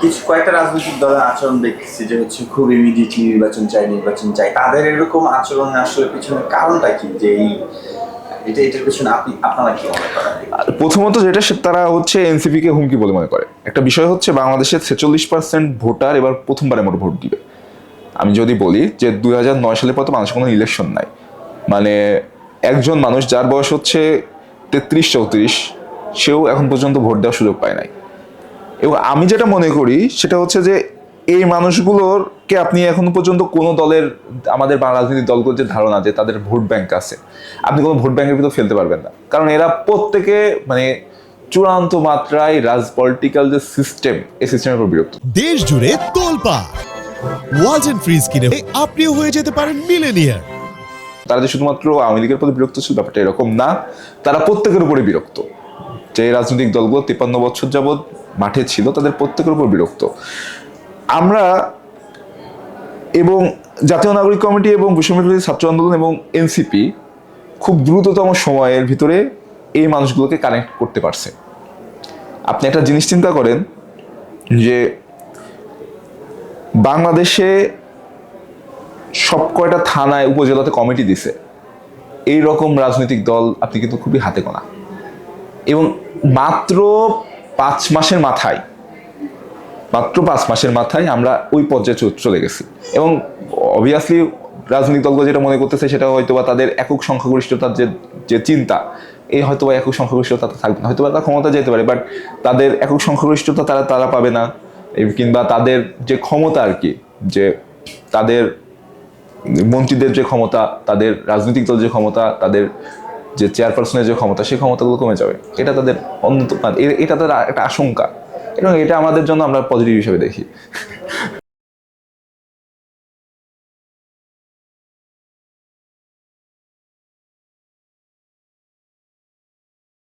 কিছু কয়েকটা রাজনৈতিক দলের আচরণ দেখতেছি যে হচ্ছে খুব ইমিডিয়েটলি নির্বাচন চাই নির্বাচন চাই। তাদের এরকম আচরণ আসলে পিছনে কারণটা কি? যে এই, এটা, এটার পিছনে কি প্রথমত যেটা তারা হচ্ছে এনসিপি কে হুমকি বলে মনে করে। একটা বিষয় হচ্ছে বাংলাদেশের ছেচল্লিশ পার্সেন্ট ভোটার এবার প্রথমবারের মতো ভোট দিবে। আমি যদি বলি যে দুই হাজার নয় সালে পর তো মানুষের কোনো ইলেকশন নাই। মানে একজন মানুষ যার বয়স হচ্ছে তেত্রিশ চৌত্রিশ, সেও এখন পর্যন্ত ভোট দেওয়ার সুযোগ পায় নাই। এবং আমি যেটা মনে করি সেটা হচ্ছে যে এই মানুষগুলোরকে আপনি এখনও পর্যন্ত কোনো দলের আমাদের রাজনৈতিক দলগুলোর যে ধারণা যে তাদের ভোট ব্যাংক আছে আপনি কোনো ভোট ব্যাংকের ভিতর ফেলতে পারবেন না। কারণ এরা প্রত্যেকে মানে চূড়ান্ত মাত্রায় রাজ পলিটিক্যাল যে সিস্টেম এই সিস্টেমের উপর বিরক্ত। দেশ জুড়ে তোলপা ওয়ালটন ফ্রিজ কিনে আপনিও হয়ে যেতে পারেন মিলেনিয়ার তারা যে শুধুমাত্র আওয়ামী লীগের প্রতি বিরক্ত ছিল ব্যাপারটা এরকম না। তারা প্রত্যেকের উপরে বিরক্ত। যে রাজনৈতিক দলগুলো তিপ্পান্ন বছর যাবৎ মাঠে ছিল, তাদের প্রত্যেকের উপর বিরক্ত। আমরা এবং জাতীয় নাগরিক কমিটি এবং বৈষম্যবিরোধী ছাত্র আন্দোলন এবং এনসিপি খুব দ্রুততম সময়ের ভিতরে এই মানুষগুলোকে কানেক্ট করতে পারছে। আপনি একটা জিনিস চিন্তা করেন যে বাংলাদেশে সব কয়টা থানায়, উপজেলাতে কমিটি দিছে এই রকম রাজনৈতিক দল আপনি কিন্তু খুবই হাতে গোনা। এবং মাত্র পাঁচ মাসের মাথায়, মাত্র পাঁচ মাসের মাথায় আমরা ওই পর্যায়ে চলে গেছি। এবং অবভিয়াসলি রাজনৈতিক দলগুলো যেটা মনে করতেছে সেটা হয়তো বা তাদের একক সংখ্যাগরিষ্ঠতার যে যে চিন্তা এই হয়তো বা একক সংখ্যাগরিষ্ঠতা থাকবে না। হয়তো বা তারা ক্ষমতা যেতে পারে বাট তাদের একক সংখ্যাগরিষ্ঠতা তারা তারা পাবে না। কিংবা তাদের যে ক্ষমতা আর কি, যে তাদের মন্ত্রীদের যে ক্ষমতা, তাদের রাজনৈতিক দল যে ক্ষমতা, তাদের যে চেয়ারপারসনের যে ক্ষমতা, সেই ক্ষমতাগুলো কমে যাবে। এটা তাদের অন্য এটা তাদের একটা আশঙ্কা। এবং এটা আমাদের জন্য আমরা পজিটিভ হিসেবে দেখি।